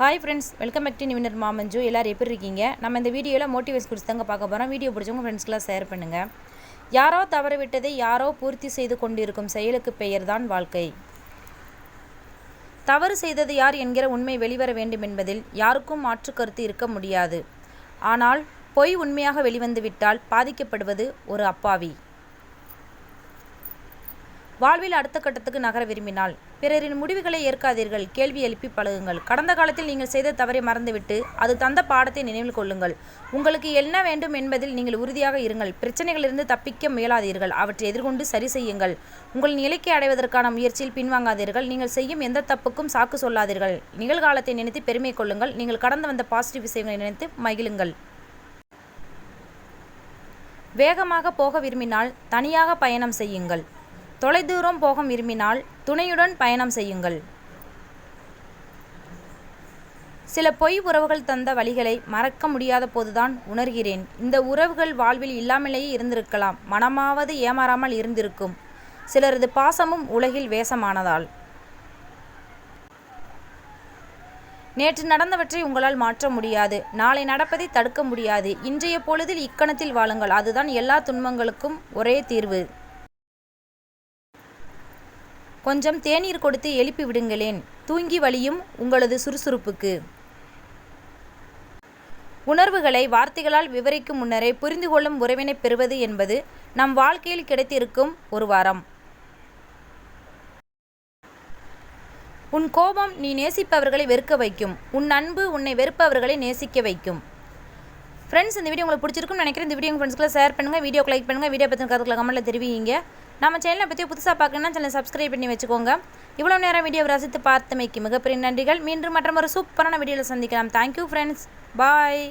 Hi friends welcome back to நிவினர் மாமஞ்சு எல்லோரும் எப்படி இருக்கீங்க? நம்ம இந்த வீடியோவில் மோட்டிவேஷன் குறித்து தாங்க பார்க்க போகிறோம் வீடியோ பிடிச்சவங்க ஃப்ரெண்ட்ஸ்க்கெலாம் ஷேர் பண்ணுங்கள் யாரோ தவறவிட்டதை யாரோ பூர்த்தி செய்து கொண்டிருக்கும் செயலுக்கு பெயர்தான் வாழ்க்கை. தவறு செய்தது யார் என்கிற உண்மை வெளிவர வேண்டும் என்பதில் யாருக்கும் மாற்று கருத்து இருக்க முடியாது. ஆனால் பொய் உண்மையாக வெளிவந்துவிட்டால் பாதிக்கப்படுவது ஒரு அப்பாவி. வாழ்வில் அடுத்த கட்டத்துக்கு நகர விரும்பினால் பிறரின் முடிவுகளை ஏற்காதீர்கள். கேள்வி எழுப்பி பழகுங்கள். கடந்த காலத்தில் நீங்கள் செய்த தவறை மறந்துவிட்டு அது தந்த பாடத்தை நினைவில் கொள்ளுங்கள். உங்களுக்கு என்ன வேண்டும் என்பதில் நீங்கள் உறுதியாக இருங்கள். பிரச்சனைகளிலிருந்து தப்பிக்க முயலாதீர்கள். அவற்றை எதிர்கொண்டு சரி செய்யுங்கள். உங்கள் நிலைக்கு அடைவதற்கான முயற்சியில் பின்வாங்காதீர்கள். நீங்கள் செய்யும் எந்த தப்புக்கும் சாக்கு சொல்லாதீர்கள். நிகழ்காலத்தை நினைத்து பெருமை கொள்ளுங்கள். நீங்கள் கடந்து வந்த பாசிட்டிவ் விஷயங்களை நினைத்து மகிழுங்கள். வேகமாக போக விரும்பினால் தனியாக பயணம் செய்யுங்கள். தொலைதூரம் போக விரும்பினால் துணையுடன் பயணம் செய்யுங்கள். சில பொய் உறவுகள் தந்த வழிகளை மறக்க முடியாத போதுதான் உணர்கிறேன். இந்த உறவுகள் வாழ்வில் இல்லாமலேயே இருந்திருக்கலாம். மனமாவது ஏமாறாமல் இருந்திருக்கும். சிலரது பாசமும் உலகில் வேசமானதால். நேற்று நடந்தவற்றை உங்களால் மாற்ற முடியாது. நாளை நடப்பதை தடுக்க முடியாது. இன்றைய பொழுதில் இக்கணத்தில் வாழுங்கள். அதுதான் எல்லா துன்பங்களுக்கும் ஒரே தீர்வு. கொஞ்சம் தேநீர் கொடுத்து எழுப்பி விடுங்களேன். தூங்கி வழியும் உங்களது சுறுசுறுப்புக்கு. உணர்வுகளை வார்த்தைகளால் விவரிக்கும் முன்னரே புரிந்து கொள்ளும் உறவினை பெறுவது என்பது நம் வாழ்க்கையில் கிடைத்திருக்கும் ஒரு வாரம். உன் கோபம் நீ நேசிப்பவர்களை வெறுக்க வைக்கும். உன் அன்பு உன்னை வெறுப்பவர்களை நேசிக்க வைக்கும். ஃப்ரெண்ட்ஸ் இந்த வீடியோ உங்களுக்கு பிடிச்சிருக்கும்னு நினைக்கிறேன். இந்த வீடியோ உங்கள் ஃப்ரெண்ட்ஸ்க்குள்ள ஷேர் பண்ணுங்கள் வீடியோக்கு லைக் பண்ணுங்கள் வீடியோ பற்றி கருத்துக்களை கமெண்ட்டில் தெரிவிங்க. நம்ம சேனலை பற்றி புதுசாக பார்க்கணுன்னா சேனல் சப்ஸ்கிரைப் பண்ணி வச்சுக்கோங்க. இவ்வளோ நேரம் வீடியோ ரசித்து பார்த்தமைக்கு மிகப்பெரிய நன்றிகள். மீண்டும் மற்றும் ஒரு சூப்பரான வீடியோவில் சந்திக்கலாம். Thank you friends bye